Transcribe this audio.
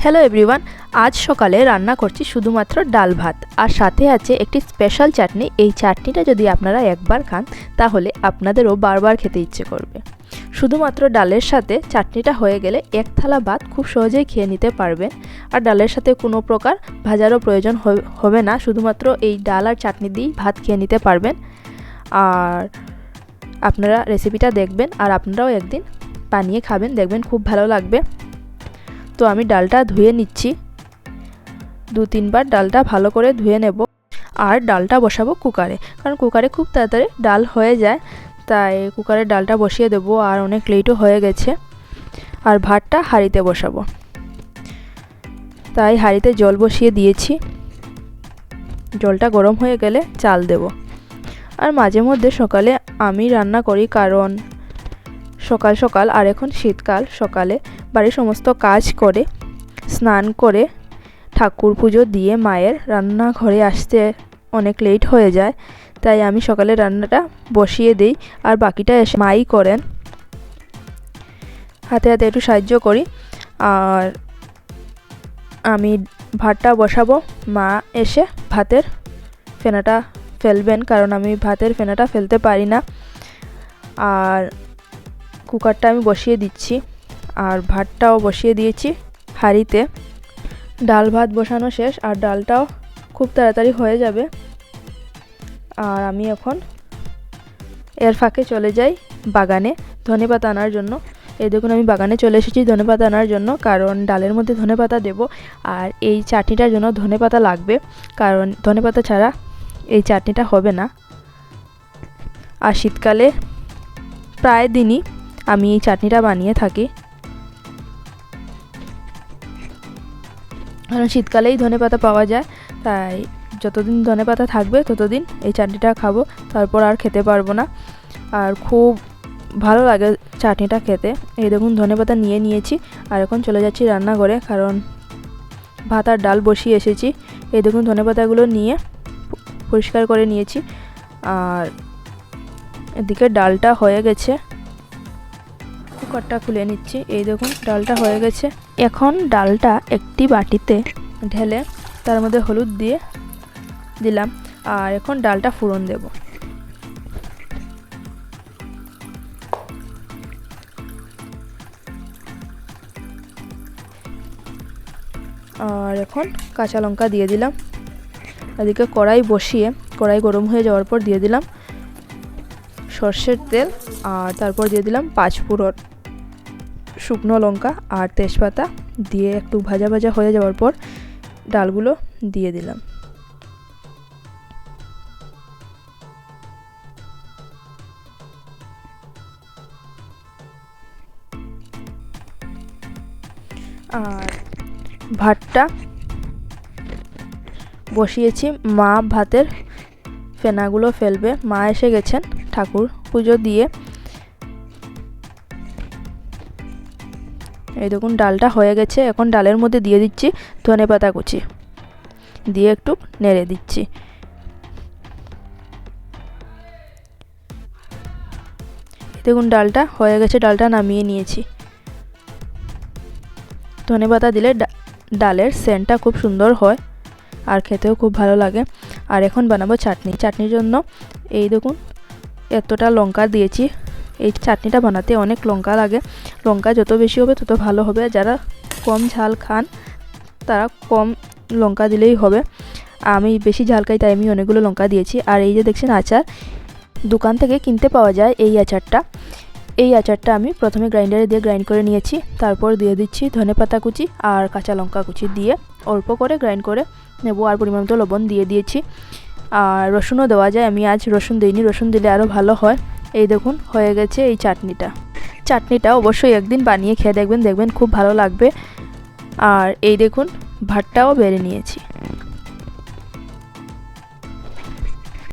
Hello everyone আজ সকালে রান্না করছি শুধুমাত্র ডাল ভাত। আর সাথে আছে একটি স্পেশাল চাটনি। এই চাটনিটা যদি আপনারা একবার খান, তাহলে আপনাদেরও বারবার খেতে ইচ্ছে করবে। শুধুমাত্র ডালের সাথে চাটনিটা হয়ে গেলে এক থালা ভাত খুব সহজেই খেয়ে নিতে পারবেন। আর ডালের সাথে কোনো প্রকার ভাজারও প্রয়োজন হবে- না। শুধুমাত্র এই ডাল আর চাটনি দিয়েই ভাত খেয়ে নিতে পারবেন। আর আপনারা রেসিপিটা দেখবেন, আর আপনারাও একদিন বানিয়ে খাবেন। দেখবেন খুব ভালো লাগবে। তো আমি ডালটা ধুয়ে নিচ্ছি। দু তিনবার ডালটা ভালো করে ধুয়ে নেব। আর ডালটা বসাবো কুকারে। কারণ কুকারে খুব তাড়াতাড়ি ডাল হয়ে যায়। তাই কুকারে ডালটা বসিয়ে দেবো আর অনেক লেটও হয়ে গেছে। আর ভাতটা হাঁড়িতে বসাবো। তাই হাঁড়িতে জল বসিয়ে দিয়েছি। জলটা গরম হয়ে গেলে চাল দেব। আর মাঝে মধ্যে সকালে আমি রান্না করি কারণ সকাল সকাল আর এখন শীতকাল, সকালে বাড়ির সমস্ত কাজ করে, স্নান করে, ঠাকুর পুজো দিয়ে মায়ের রান্নাঘরে আসতে অনেক লেট হয়ে যায়। তাই আমি সকালে রান্নাটা বসিয়ে দিই আর বাকিটা এসে মাই করেন। হাতে হাতে একটু সাহায্য করি। আর আমি ভাতটা বসাবো। মা এসে ভাতের ফেনাটা ফেলবেন কারণ আমি ভাতের ফেনাটা ফেলতে পারি না। আর কুকারটা আমি বসিয়ে দিচ্ছি আর ভাতটাও বসিয়ে দিয়েছি হাঁড়িতে। ডাল ভাত বসানো শেষ আর ডালটাও খুব তাড়াতাড়ি হয়ে যাবে। আর আমি এখন এর ফাঁকে চলে যাই বাগানে ধনে পাতা আনার জন্য। এই দেখুন আমি বাগানে চলে এসেছি ধনে পাতা আনার জন্য কারণ ডালের মধ্যে ধনে পাতা দেবো আর এই চাটনিটার জন্য ধনে পাতা লাগবে কারণ ধনে পাতা ছাড়া এই চাটনিটা হবে না। আর শীতকালে প্রায় দিনই আমি এই চাটনিটা বানিয়ে থাকি। কারণ শীতকালেই ধনে পাতা পাওয়া যায়, তাই যতদিন ধনে পাতা থাকবে ততদিন এই চাটনিটা খাব, তারপর আর খেতে পারব না। আর খুব ভালো লাগে চাটনিটা খেতে। এই দেখুন, ধনে পাতা নিয়ে নিয়েছি, আর এখন চলে যাচ্ছি রান্নাঘরে, কারণ ভাত আর ডাল বসিয়ে এসেছি। এই দেখুন, ধনে পাতাগুলো নিয়ে পরিষ্কার করে নিয়েছি, আর এদিকে ডালটা হয়ে গেছে। কুকারটা খুলে নিচ্ছি। এই দেখুন, ডালটা হয়ে গেছে। এখন ডালটা একটি বাটিতে ঢেলে তার মধ্যে হলুদ দিয়ে দিলাম। আর এখন ডালটা ফুরন দেব। আর এখন কাঁচা লঙ্কা দিয়ে দিলাম। এদিকে কড়াই বসিয়ে, কড়াই গরম হয়ে যাওয়ার পর দিয়ে দিলাম সর্ষের তেল। আর তারপর দিয়ে দিলাম পাঁচ ফোড়ন। শুকনো লঙ্কা আর তেজপাতা দিয়ে একটু ভাজা ভাজা হয়ে যাওয়ার পর ডালগুলো দিয়ে দিলাম। আর ভাতটা বসিয়েছি। মা ভাতের ফেনাগুলো ফেলবে। মা এসে গেছেন ঠাকুর পুজো দিয়ে। এই দেখুন, ডালটা হয়ে গেছে। এখন ডালের মধ্যে দিয়ে দিচ্ছি ধনে পাতা কুচি। দিয়ে একটু নেড়ে দিচ্ছি। দেখুন, ডালটা হয়ে গেছে, ডালটা নামিয়ে নিয়েছি। ধনে পাতা দিলে ডালের সেন্টটা খুব সুন্দর হয় আর খেতেও খুব ভালো লাগে। আর এখন বানাবো চাটনি। চাটনির জন্য এই দেখুন, এতটা লঙ্কা দিয়েছি। এই চাটনিটা বানাতে অনেক লঙ্কা লাগে। লঙ্কা যত বেশি হবে তত ভালো হবে। যারা কম ঝাল খান, তারা কম লঙ্কা দিলেই হবে। আমি বেশি ঝাল খাই তাই আমি অনেকগুলো লঙ্কা দিয়েছি। আর এই যে দেখছেন আচার, দোকান থেকে কিনতে পাওয়া যায় এই আচারটা। এই আচারটা আমি প্রথমে গ্রাইন্ডারে দিয়ে গ্রাইন্ড করে নিয়েছি। তারপর দিয়ে দিচ্ছি ধনে পাতা কুচি আর কাঁচা লঙ্কা কুচি দিয়ে। অল্প করে গ্রাইন্ড করে নেব আর পরিমাণ মতো লবণ দিয়ে দিয়েছি। আর রসুনও দেওয়া যায়। আমি আজ রসুন দিইনি। রসুন দিলে আরও ভালো হয়। এই দেখুন, হয়ে গেছে এই চাটনিটা। চাটনিটা অবশ্যই একদিন বানিয়ে খেয়ে দেখবেন দেখবেন খুব ভালো লাগবে। আর এই দেখুন, ভাতটাও বেড়ে নিয়েছি।